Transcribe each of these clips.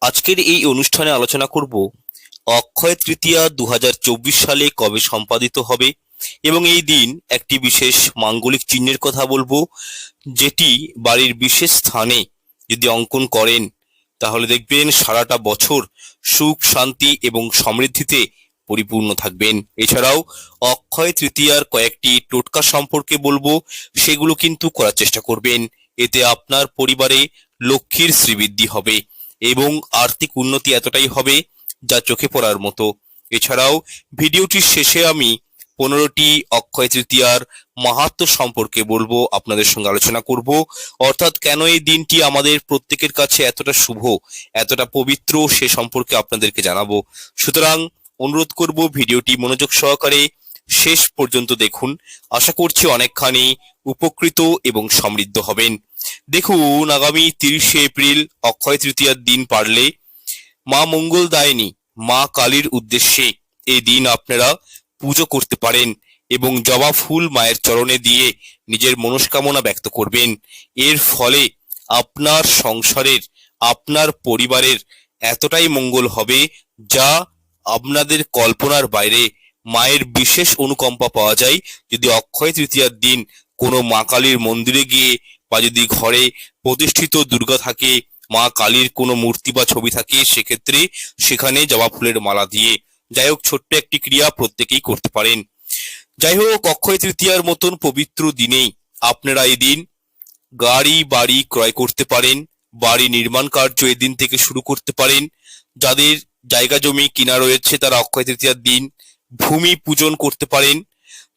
আজকের এই অনুষ্ঠানে আলোচনা করব অক্ষয় তৃতীয়া দু হাজার চব্বিশ সালে কবে সম্পাদিত হবে এবং এই দিন একটি বিশেষ মাঙ্গলিক চিহ্নের কথা বলব, যেটি বাড়ির বিশেষ স্থানে যদি অঙ্কন করেন, তাহলে দেখবেন সারাটা বছর সুখ, শান্তি এবং সমৃদ্ধিতে পরিপূর্ণ থাকবেন। এছাড়াও অক্ষয় তৃতীয়ার কয়েকটি টোটকা সম্পর্কে বলব, সেগুলো কিন্তু করার চেষ্টা করবেন। এতে আপনার পরিবারে লক্ষ্মীর শ্রীবৃদ্ধি হবে। এবং আর্থিক উন্নতি এতটাই হবে যা চোখে পড়ার মতো। এছাড়াও ভিডিওটির শেষে আমি পনেরোটি অক্ষয় তৃতীয়ার মাহাত্ম সম্পর্কে বলব, আপনাদের সঙ্গে আলোচনা করব। অর্থাৎ কেন এই দিনটি আমাদের প্রত্যেকের কাছে এতটা শুভ, এতটা পবিত্র, সে সম্পর্কে আপনাদেরকে জানাব। সুতরাং অনুরোধ করব ভিডিওটি মনোযোগ সহকারে শেষ পর্যন্ত দেখুন। আশা করছি অনেকখানি উপকৃত এবং সমৃদ্ধ হবেন। দেখুন, আগামী তিরিশে এপ্রিল অক্ষয় তৃতীয়ার দিন পারলে মা মঙ্গল দায়নী, মা কালীর উদ্দেশ্যে এই দিন আপনারা পুজো করতে পারেন এবং জবা ফুল মায়ের চরণে দিয়ে নিজের মনস্কামনা ব্যক্ত করবেন। এর ফলে আপনার সংসারের, আপনার পরিবারের এতটাই মঙ্গল হবে যা আপনাদের কল্পনার বাইরে মায়ের বিশেষ অনুকম্পা পাওয়া যায়। যদি অক্ষয় তৃতীয়ার দিন কোনো মা কালীর মন্দিরে গিয়ে বা যদি ঘরে প্রতিষ্ঠিত দুর্গা থাকে, মা কালীর কোনো মূর্তি বা ছবি থাকে, সেক্ষেত্রে সেখানে জবা ফুলের মালা দিয়ে যাই হোক ছোট্ট একটি ক্রিয়া প্রত্যেকেই করতে পারেন। যাই হোক, অক্ষয় তৃতীয়ার মতন পবিত্র দিনেই আপনারা এই দিন গাড়ি, বাড়ি ক্রয় করতে পারেন, বাড়ি নির্মাণ কার্য এদিন থেকে শুরু করতে পারেন। যাদের জায়গা জমি কিনা রয়েছে, তারা অক্ষয় তৃতীয়ার দিন ভূমি পূজন করতে পারেন।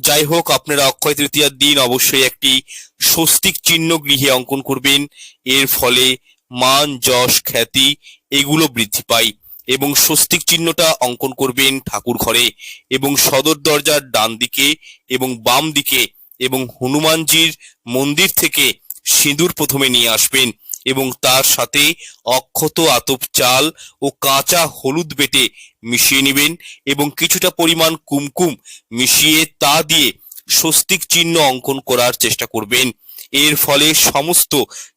যাই হোক, আপনারা অক্ষয় তৃতীয়ার দিন অবশ্যই একটি স্বস্তিক চিহ্ন গৃহে অঙ্কন করবেন। এর ফলে মান, যশ, খ্যাতি এগুলো বৃদ্ধি পায় এবং স্বস্তিক চিহ্নটা অঙ্কন করবেন ঠাকুর ঘরে এবং সদর দরজার ডান দিকে এবং বাম দিকে এবং হনুমানজির মন্দির থেকে সিঁদুর প্রথমে নিয়ে আসবেন। এবং তার সাথে অক্ষত আতপ চাল ও কাঁচা হলুদ বেটে মিশিয়ে নেবেন এবং কিছুটা পরিমাণ কুমকুম মিশিয়ে তা দিয়ে স্বস্তিক চিহ্ন অঙ্কন করার চেষ্টা করবেন। এর ফলে সমস্ত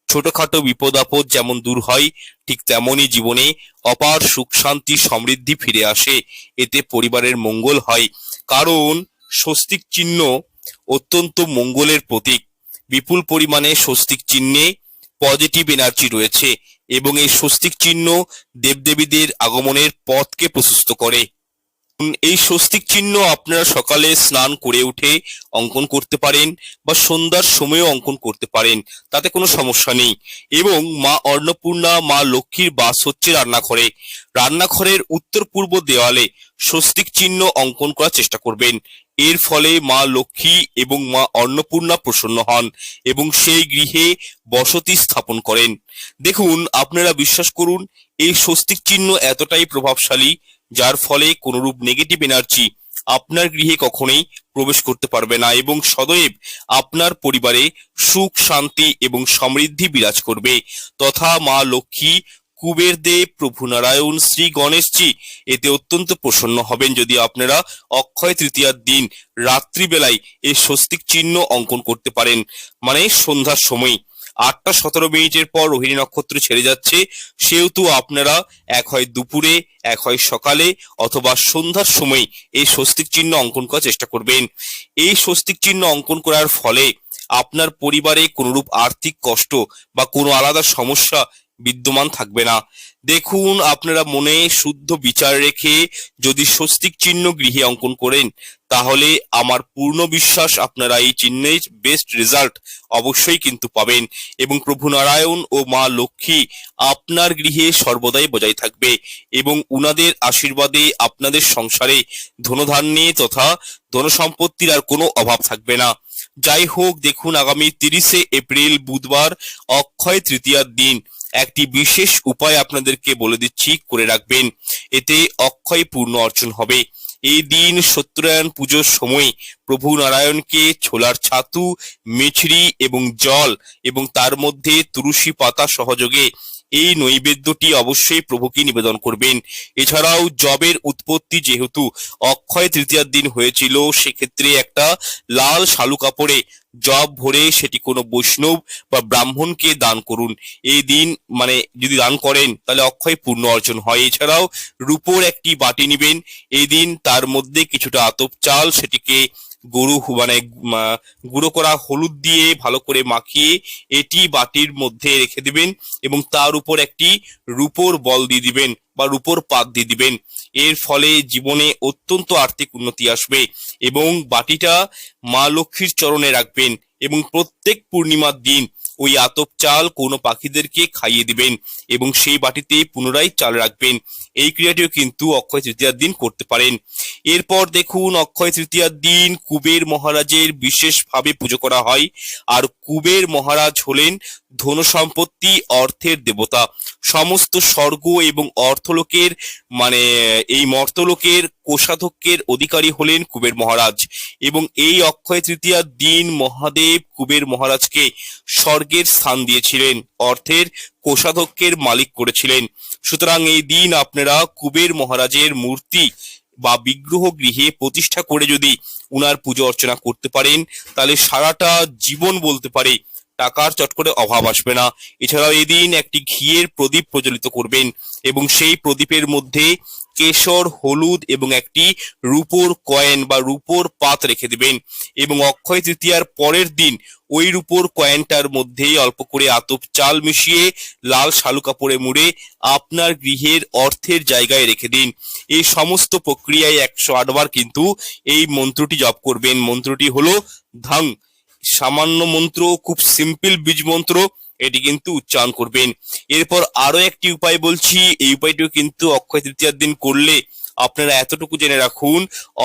ছোটখাটো বিপদ আপদ যেমন দূর হয়, ঠিক তেমনই জীবনে অপার সুখ, শান্তি, সমৃদ্ধি ফিরে আসে। এতে পরিবারের মঙ্গল হয়। কারণ স্বস্তিক চিহ্ন অত্যন্ত মঙ্গলের প্রতীক। বিপুল পরিমাণে স্বস্তিক চিহ্নে পজিটিভ এনার্জি রয়েছে এবং এই স্বস্তিক চিহ্ন দেবদেবীদের আগমনের পথকে প্রশস্ত করে। এই স্বস্তিক চিহ্ন আপনারা সকালে স্নান করে উঠে অঙ্কন করতে পারেন বা সন্ধ্যার সময়ও অঙ্কন করতে পারেন, তাতে কোনো সমস্যা নেই। এবং মা অন্নপূর্ণা, মা লক্ষ্মীর বাস হচ্ছে রান্নাঘরে। রান্নাঘরের উত্তর পূর্ব দেওয়ালে স্বস্তিক চিহ্ন অঙ্কন করার চেষ্টা করবেন। এর ফলে মা লক্ষ্মী এবং মা অন্নপূর্ণা প্রসন্ন হন এবং সেই গৃহে বসতি স্থাপন করেন। দেখুন, আপনারা বিশ্বাস করুন, এই স্বস্তিক চিহ্ন এতটাই প্রভাবশালী, যার ফলে কোনরূপ নেগেটিভ এনার্জি আপনার গৃহে কখনোই প্রবেশ করতে পারবে না এবং সদৈব আপনার পরিবারে সুখ, শান্তি এবং সমৃদ্ধি বিরাজ করবে। তথা মা লক্ষ্মী কুবের দেব প্রভু নারায়ণ শ্রী গণেশজি। এতে অত্যন্ত প্রসন্ন হবেন যদি আপনারা অক্ষয় তৃতীয়ার দিন রাত্রিবেলায় এই স্বস্তিক চিহ্ন অঙ্কন করতে পারেন। মানে সন্ধ্যার সময়। আটটা সতেরো মিনিটের পর রোহিণী নক্ষত্র ছেড়ে যাচ্ছে। সেহেতু আপনারা এক হয় দুপুরে, এক হয় সকালে অথবা সন্ধ্যার সময় এই স্বস্তিক চিহ্ন অঙ্কন করার চেষ্টা করবেন। এই স্বস্তিক চিহ্ন অঙ্কন করার ফলে আপনার পরিবারে কোনরূপ আর্থিক কষ্ট বা কোনো আলাদা সমস্যা বিদ্যমান থাকবে না। দেখুন, আপনারা মনে শুদ্ধ বিচার রেখে যদি স্বস্তিক চিহ্ন গৃহে অঙ্কন করেন, তাহলে আমার পূর্ণ বিশ্বাস আপনারা এই চিহ্নের বেস্ট রেজাল্ট অবশ্যই কিন্তু পাবেন এবং প্রভু নারায়ণ ও মা লক্ষ্মী আপনার গৃহে সর্বদাই বজায় থাকবে এবং উনাদের আশীর্বাদে আপনাদের সংসারে ধনধান্যে তথা ধনসম্পত্তির আর কোনো অভাব থাকবে না। যাই হোক, দেখুন, আগামী তিরিশে এপ্রিল বুধবার অক্ষয় তৃতীয়ার দিন। একটি বিশেষ উপায় আপনাদেরকে বলে দিচ্ছি, করে রাখবেন। এতে অক্ষয় পূর্ণ অর্জন হবে। এই দিন সত্যনারায়ণ পুজোর সময় প্রভু নারায়ণকে ছোলার ছাতু, মিছরি এবং জল এবং তার মধ্যে তুলসী পাতা সহযোগে এই নৈবেদ্যটি অবশ্যই প্রভুকে নিবেদন করবেন। এছাড়াও জবের উৎপত্তি যেহেতু অক্ষয় তৃতীয়ার দিন হয়েছিল, সেক্ষেত্রে একটা লাল শালু কাপড়ে জব ভরে সেটি কোনো বৈষ্ণব বা ব্রাহ্মণকে দান করুন। এই দিন মানে যদি দান করেন, তাহলে অক্ষয় পূর্ণ অর্জন হয়। এছাড়াও রূপোর একটি বাটি নিবেন। এই দিন তার মধ্যে কিছুটা আতপ চাল সেটিকে গরু মানে গুঁড়ো করা হলুদ দিয়ে ভালো করে মাখিয়ে এটি বাটির মধ্যে রেখে দিবেন এবং তার উপর একটি রূপোর বল দিয়ে দিবেন বা রূপোর পাত দিয়ে দিবেন। এর ফলে জীবনে অত্যন্ত আর্থিক উন্নতি আসবে এবং বাটিটা মা লক্ষ্মীর চরণে রাখবেন। এবং প্রত্যেক পূর্ণিমার দিন ওই আতপ চাল কোনো পাখিদেরকে খাইয়ে দিবেন এবং সেই বাটিতে পুনরায় চাল রাখবেন। এই ক্রিয়াটিও কিন্তু অক্ষয় তৃতীয়ার দিন করতে পারেন। এরপর দেখুন, অক্ষয় তৃতীয়ার দিন কুবের মহারাজের বিশেষভাবে পুজো করা হয়। আর কুবের মহারাজ হলেন ধন সম্পত্তি অর্থের দেবতা। সমস্ত স্বর্গ এবং অর্থলোকের মানে এই মর্তলোকের কোষাধ্যক্ষের অধিকারী হলেন কুবের মহারাজ এবং এই অক্ষয় তৃতীয়ার দিন মহাদেব কুবের মহারাজকে স্বর্গের স্থান দিয়েছিলেন, অর্থের কোষাধ্যক্ষের মালিক করেছিলেন। সুতরাং এই দিন আপনারা কুবের মহারাজের মূর্তি বা বিগ্রহ গৃহে প্রতিষ্ঠা করে যদি উনার পুজো অর্চনা করতে পারেন, তাহলে সারাটা জীবন বলতে পারে, টাকার চট করে অভাব আসবে না। এছাড়াও এদিন একটি ঘিয়ের প্রদীপ প্রজ্বলিত করবেন এবং সেই প্রদীপের মধ্যে কেশর, হলুদ এবং একটি রূপোর কয়েন বা রূপোর পাত রেখে দিবেন এবং অক্ষয় তৃতীয়ার পরের দিন ওই রূপোর কয়েনটার মধ্যেই অল্প করে আতপ চাল মিশিয়ে লাল শালু কাপড়ে মুড়ে আপনার গৃহের অর্থের জায়গায় রেখে দিন। এই সমস্ত প্রক্রিয়ায় একশো আটবার কিন্তু এই মন্ত্রটি জপ করবেন। মন্ত্রটি হলো ধাং। সামান্য মন্ত্র, খুব সিম্পল বীজ মন্ত্র। এটি কিন্তু উচ্চারণ করবেন। এরপর আরও একটি উপায় বলছি, এই উপায়টিও কিন্তু অক্ষয় তৃতীয়ার দিন করলে আপনারা এতটুকু জেনে রাখুন,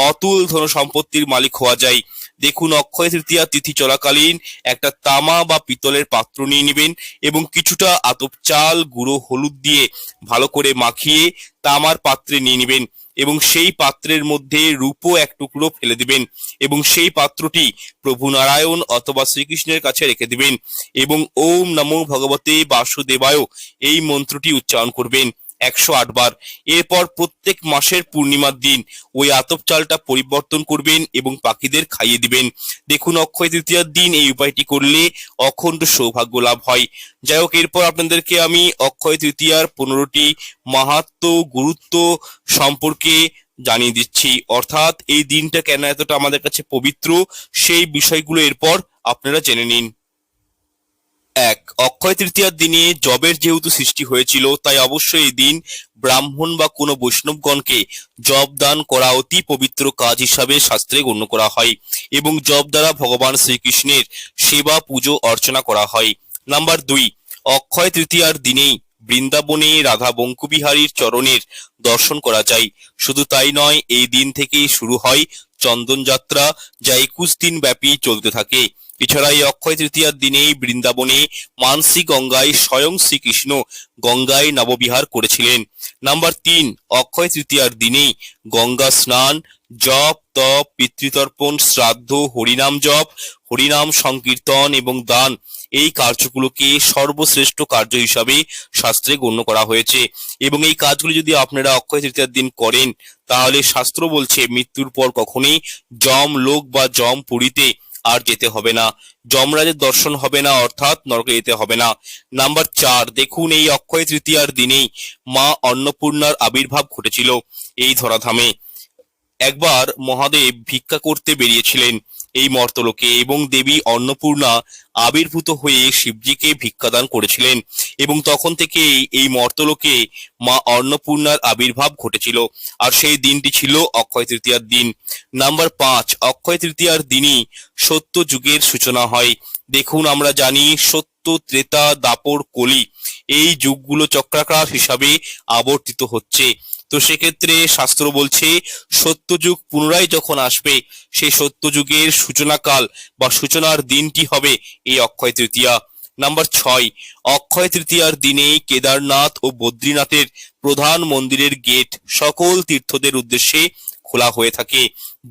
অতুল ধন সম্পত্তির মালিক হওয়া যায়। দেখুন, অক্ষয় তৃতীয়া তিথি চলাকালীন একটা তামা বা পিতলের পাত্র নিয়ে নেবেন এবং কিছুটা আতপ চাল, গুঁড়ো, হলুদ দিয়ে ভালো করে মাখিয়ে তামার পাত্রে নিয়ে নেবেন। এবং সেই পাত্রের মধ্যে রূপো এক টুকরো ফেলে দিবেন এবং সেই পাত্রটি প্রভু নারায়ণ অথবা শ্রীকৃষ্ণের কাছে রেখে দিবেন এবং ওম নমো ভগবতে বাসুদেবায় এই মন্ত্রটি উচ্চারণ করবেন। একশো আট বার। এরপর প্রত্যেক মাসের পূর্ণিমার দিন ওই আতপ চালটা পরিবর্তন করবেন এবং পাখিদের খাইয়ে দিবেন। দেখুন, অক্ষয় তৃতীয়ার দিন এই উপায়টি করলে অখণ্ড সৌভাগ্য লাভ হয়। যাই হোক, এরপর আপনাদেরকে আমি অক্ষয় তৃতীয়ার পনেরোটি মাহাত্ম গুরুত্ব সম্পর্কে জানিয়ে দিচ্ছি। অর্থাৎ এই দিনটা কেন এতটা আমাদের কাছে পবিত্র, সেই বিষয়গুলো এরপর আপনারা জেনে নিন। এক, অক্ষয় তৃতীয়ার দিনে জবের যেহেতু সৃষ্টি হয়েছিল, তাই অবশ্যই এই দিন ব্রাহ্মণ বা কোনো বৈষ্ণবগণকে জব দান করা অতি পবিত্র কাজ হিসাবে শাস্ত্রে গণ্য করা হয় এবং জব দ্বারা ভগবান শ্রীকৃষ্ণের সেবা, পুজো, অর্চনা করা হয়। নাম্বার দুই, অক্ষয় তৃতীয়ার দিনেই বৃন্দাবনে রাধা বঙ্কুবিহারীর চরণের দর্শন করা যায়। শুধু তাই নয়, এই দিন থেকেই শুরু হয় চন্দন যাত্রা যা একুশ দিন ব্যাপী চলতে থাকে। এছাড়া এই অক্ষয় তৃতীয়ার দিনেই বৃন্দাবনে মানসি গঙ্গায় স্বয়ং শ্রীকৃষ্ণ গঙ্গায় নববিহার করেছিলেন। নাম্বার তিন, অক্ষয় তৃতীয়ার দিনেই গঙ্গা স্নান, জপ, তপ, পিতৃতর্পণ, শ্রাদ্ধ, হরিনাম জপ, হরিনাম সংকীর্তন এবং দান এই কার্যগুলোকে সর্বশ্রেষ্ঠ কার্য হিসাবে শাস্ত্রে গণ্য করা হয়েছে। এবং এই কাজগুলি যদি আপনারা অক্ষয় তৃতীয়ার দিন করেন, তাহলে শাস্ত্র বলছে মৃত্যুর পর কখনোই জম লোক বা জম পুরীতে আর যেতে হবে না। যমরাজের দর্শন হবে না, অর্থাৎ নরকে যেতে হবে না। নাম্বার চার, দেখুন এই অক্ষয় তৃতীয়ার দিনেই মা অন্নপূর্ণার আবির্ভাব ঘটেছিল এই ধরাধামে। একবার মহাদেব ভিক্ষা করতে বেরিয়েছিলেন। এই মর্তলোকে এবং দেবী অন্নপূর্ণা আবির্ভূত হয়ে শিবজিকে ভিক্ষাদান করেছিলেন। এবং তখন থেকেই এই মর্তলোকে মা অন্নপূর্ণার আবির্ভাব ঘটেছিল। আর সেই দিনটি ছিল অক্ষয় তৃতীয়ার দিন। নাম্বার পাঁচ, অক্ষয় তৃতীয়ার দিনই সত্য যুগের সূচনা হয়। দেখুন, আমরা জানি সত্য, ত্রেতা, দাপর, কলি, এই যুগগুলো চক্রাকার হিসাবে আবর্তিত হচ্ছে। তো সেক্ষেত্রে শাস্ত্র বলছে, সত্যযুগ পুনরায় যখন আসবে, সেই সত্যযুগের সূচনাকাল বা সূচনার দিনটি হবে এই অক্ষয় তৃতীয়া। নাম্বার ছয়, অক্ষয় তৃতীয়ার দিনে কেদারনাথ ও বদ্রীনাথের প্রধান মন্দিরের গেট সকল তীর্থদের উদ্দেশ্যে খোলা হয়ে থাকে।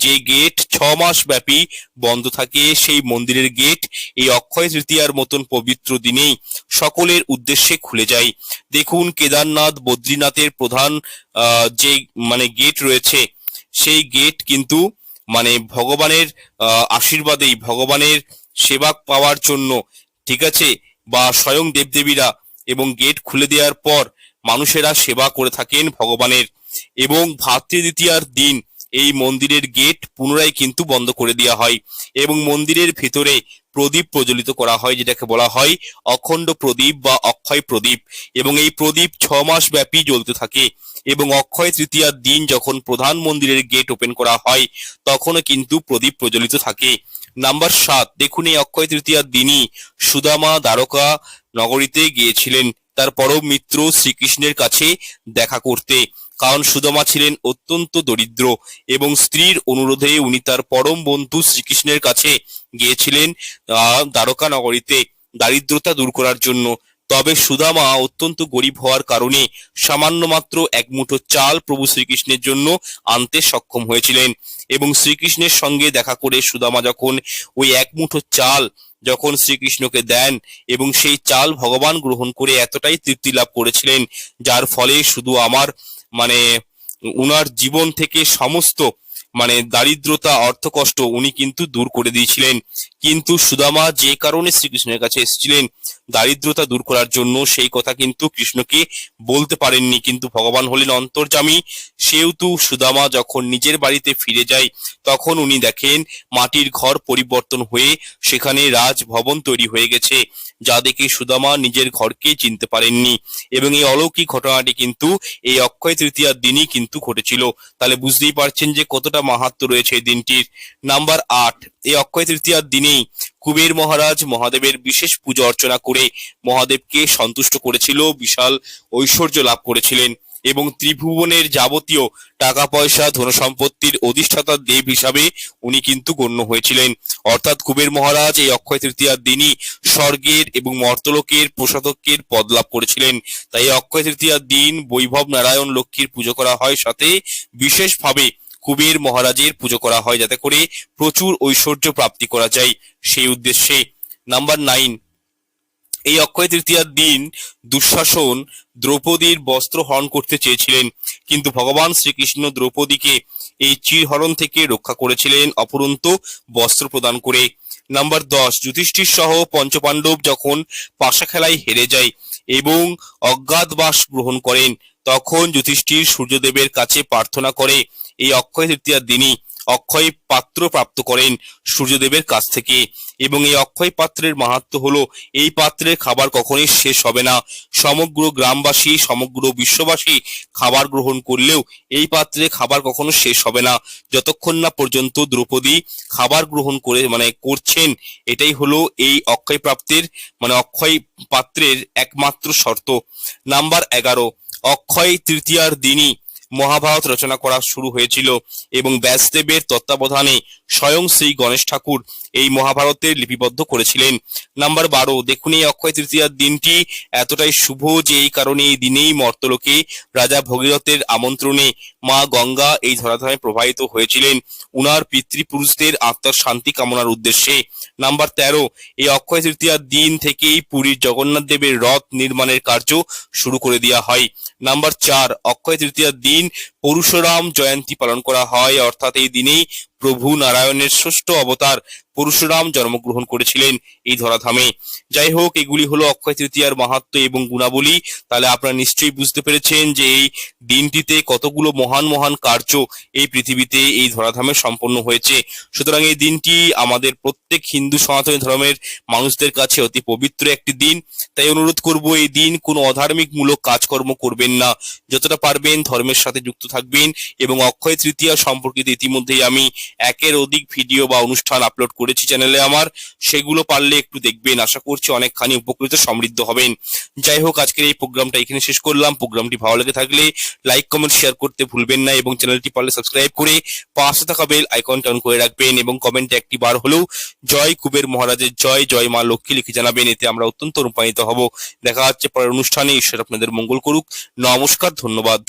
যে গেট ছ মাস ব্যাপী বন্ধ থাকে, সেই মন্দিরের গেট এই অক্ষয় তৃতীয়ার মতন পবিত্র দিনেই সকলের উদ্দেশ্যে খুলে যায়। দেখুন কেদারনাথ, বদ্রীনাথের প্রধান যে মানে গেট রয়েছে, সেই গেট কিন্তু মানে ভগবানের আশীর্বাদেই ভগবানের সেবা পাওয়ার জন্য, ঠিক আছে? বা স্বয়ং দেবদেবীরা এবং গেট খুলে দেওয়ার পর মানুষেরা সেবা করে থাকেন ভগবানের। এবং ভাতৃ দ্বিতীয়ার দিন এই মন্দিরের গেট পুনরায় কিন্তু বন্ধ করে দেওয়া হয় এবং মন্দিরের ভেতরে প্রদীপ প্রজ্বলিত করা হয়, যেটাকে বলা হয় অখণ্ড প্রদীপ বা অক্ষয় প্রদীপ। এবং এই প্রদীপ ছ মাস ব্যাপী জ্বলতে থাকে এবং অক্ষয় তৃতীয়ার দিন যখন প্রধান মন্দিরের গেট ওপেন করা হয়, তখনও কিন্তু প্রদীপ প্রজ্বলিত থাকে। নাম্বার সাত, দেখুন এই অক্ষয় তৃতীয়ার দিনই সুদামা দ্বারকা নগরীতে গিয়েছিলেন। তার পরম মিত্র শ্রীকৃষ্ণের কাছে দেখা করতে। কারণ সুদামা ছিলেন অত্যন্ত দরিদ্র এবং স্ত্রীর অনুরোধে উনি তার পরম বন্ধু শ্রীকৃষ্ণের কাছে গিয়েছিলেন দ্বারকা নগরীতে দারিদ্রতা দূর করার জন্য। তবে সুদামা অত্যন্ত গরিব হওয়ার কারণে সামান্য মাত্র এক মুঠো চাল প্রভু শ্রীকৃষ্ণের জন্য আনতে সক্ষম হয়েছিলেন এবং শ্রীকৃষ্ণের সঙ্গে দেখা করে সুদামা যখন ওই এক মুঠো চাল যখন শ্রীকৃষ্ণকে দেন এবং সেই চাল ভগবান গ্রহণ করে এতটাই তৃপ্তি লাভ করেছিলেন, যার ফলে শুধু আমার মানে উনার জীবন থেকে সমস্ত মানে দারিদ্রতা, অর্থকষ্ট উনি কিন্তু দূর করে দিয়েছিলেন। কিন্তু সুদামা যে কারণে শ্রীকৃষ্ণের কাছে এসেছিলেন দারিদ্রতা দূর করার জন্য, সেই কথা কিন্তু কৃষ্ণকে বলতে পারেননি। কিন্তু ভগবান হলেন অন্তর্জামী সেহেতু সুদামা যখন নিজের বাড়িতে ফিরে যায়, তখন উনি দেখেন মাটির ঘর পরিবর্তন হয়ে সেখানে রাজভবন তৈরি হয়ে গেছে। যা দেখে সুদামা নিজের ঘরকে চিনতে পারেননি। এবং এই অলৌকিক ঘটনাটি কিন্তু এই অক্ষয় তৃতীয়ার দিনই কিন্তু ঘটেছিল। তাহলে বুঝতেই পারছেন যে কতটা মাহাত্ম রয়েছে এই দিনটির। নাম্বার আট, এই অক্ষয় তৃতীয়ার দিনেই কুবের মহারাজ মহাদেবের বিশেষ পূজা অর্চনা করে মহাদেবকে সন্তুষ্ট করেছিল, বিশাল ঐশ্বর্য লাভ করেছিলেন। এবং ত্রিভুবনের যাবতীয় টাকা পয়সা ধনসম্পত্তির অধিষ্ঠাতা দেব হিসাবে উনি কিন্তু গণ্য হয়েছিলেন। অর্থাৎ কুবের মহারাজ এই অক্ষয় তৃতীয়ার দিনই স্বর্গের এবং মর্তলোকের প্রসাদকের পদ লাভ করেছিলেন। তাই অক্ষয় তৃতীয়ার দিন বৈভব নারায়ণ লক্ষ্মীর পুজো করা হয়, সাথে বিশেষভাবে কুবের মহারাজের পুজো করা হয়, যাতে করে প্রচুর ঐশ্বর্য প্রাপ্তি করা যায় সেই উদ্দেশ্যে। নাম্বার নাইন এই অক্ষয় তৃতীয়ার দিন দুঃশাসন দ্রৌপদীর বস্ত্র হরণ করতে চেয়েছিলেন। কিন্তু ভগবান শ্রীকৃষ্ণ দ্রৌপদীকে এই চিরহরণ থেকে রক্ষা করেছিলেন অপরন্ত বস্ত্র প্রদান করে। নাম্বার দশ, যুধিষ্ঠির সহ পঞ্চপাণ্ডব যখন পাশা খেলায় হেরে যায় এবং অজ্ঞাতবাস গ্রহণ করেন, তখন যুধিষ্ঠির সূর্যদেবের কাছে প্রার্থনা করে, এই অক্ষয় তৃতীয়ার দিনই অক্ষয় পাত্র প্রাপ্ত করেন সূর্যদেবের কাছ থেকে। এবং এই অক্ষয় পাত্রের মাহাত্ম হলো, এই পাত্রের খাবার কখনোই শেষ হবে না। সমগ্র গ্রামবাসী, সমগ্র বিশ্ববাসী খাবার গ্রহণ করলেও এই পাত্রে খাবার কখনো শেষ হবে না। যতক্ষণ না পর্যন্ত দ্রৌপদী খাবার গ্রহণ করে মানে করছেন, এটাই হলো এই অক্ষয় প্রাপ্তির মানে অক্ষয় পাত্রের একমাত্র শর্ত। নাম্বার এগারো, অক্ষয় তৃতীয়ার দিনই মহাভারত রচনা করা শুরু হয়েছিল এবং ব্যাসদেবের তত্ত্বাবধানে স্বয়ং শ্রী গণেশ ঠাকুর এই মহাভারতের লিপিবদ্ধ করেছিলেন। নাম্বার বারো, দেখুন এই অক্ষয় তৃতীয়ার দিনটি এতটাই শুভ যে এই কারণে এই দিনেই মর্তলোকে রাজা ভগীরথের আমন্ত্রণে মা গঙ্গা এই ধরাধামে প্রবাহিত হয়েছিলেন। উনার পিতৃপুরুষদের আত্মার শান্তি কামনার উদ্দেশ্যে। নাম্বার তেরো, এই অক্ষয় তৃতীয়ার দিন থেকেই পুরীর জগন্নাথ দেবের রথ নির্মাণের কার্য শুরু করে দেওয়া হয়। নাম্বার চার, অক্ষয় তৃতীয়ার দিন পরশুরাম জয়ন্তী পালন করা হয়। অর্থাৎ এই দিনেই প্রভু নারায়ণের ষষ্ঠ অবতার পরশুরাম জন্মগ্রহণ করেছিলেন এই ধরাধামে। যাই হোক, এগুলি হলো অক্ষয় তৃতীয়ার মাহাত্ম এবং গুণাবলী। তাহলে আপনারা নিশ্চয়ই বুঝতে পেরেছেন যে এই দিনটিতে কতগুলো মহান মহান কার্য এই পৃথিবীতে এই ধরাধামে সম্পন্ন হয়েছে। সুতরাং এই দিনটি আমাদের প্রত্যেক হিন্দু সনাতনী ধর্মের মানুষদের কাছে অতি পবিত্র একটি দিন। তাই অনুরোধ করব, এই দিন কোনো অধার্মিক মূলক কাজকর্ম করবেন না। যতটা পারবেন ধর্মের সাথে যুক্ত থাকবেন এবং অক্ষয় তৃতীয়া সম্পর্কিত ইতিমধ্যেই আমি একের অধিক ভিডিও বা অনুষ্ঠান আপলোড করেছি চ্যানেলে আমার, সেগুলো পারলে একটু দেখবেন। আশা করছি অনেকখানি উপকৃত সমৃদ্ধ হবেন। যাই হোক, আজকের এই প্রোগ্রামটা এখানে শেষ করলাম। প্রোগ্রামটি ভালো লেগে থাকলে লাইক কমেন্ট শেয়ার করতে ভুলবেন না এবং চ্যানেলটি পারলে সাবস্ক্রাইব করে পাশে থাকা বেল আইকনটা অন করে রাখবেন এবং কমেন্টে একটি বার হলেও জয় কুবের মহারাজের জয় জয় মা লক্ষ্মী লিখে জানাবেন। এতে আমরা অত্যন্ত রূপায়িত হব। দেখা হচ্ছে পরের অনুষ্ঠানে। ঈশ্বর আপনাদের মঙ্গল করুক। নমস্কার, ধন্যবাদ।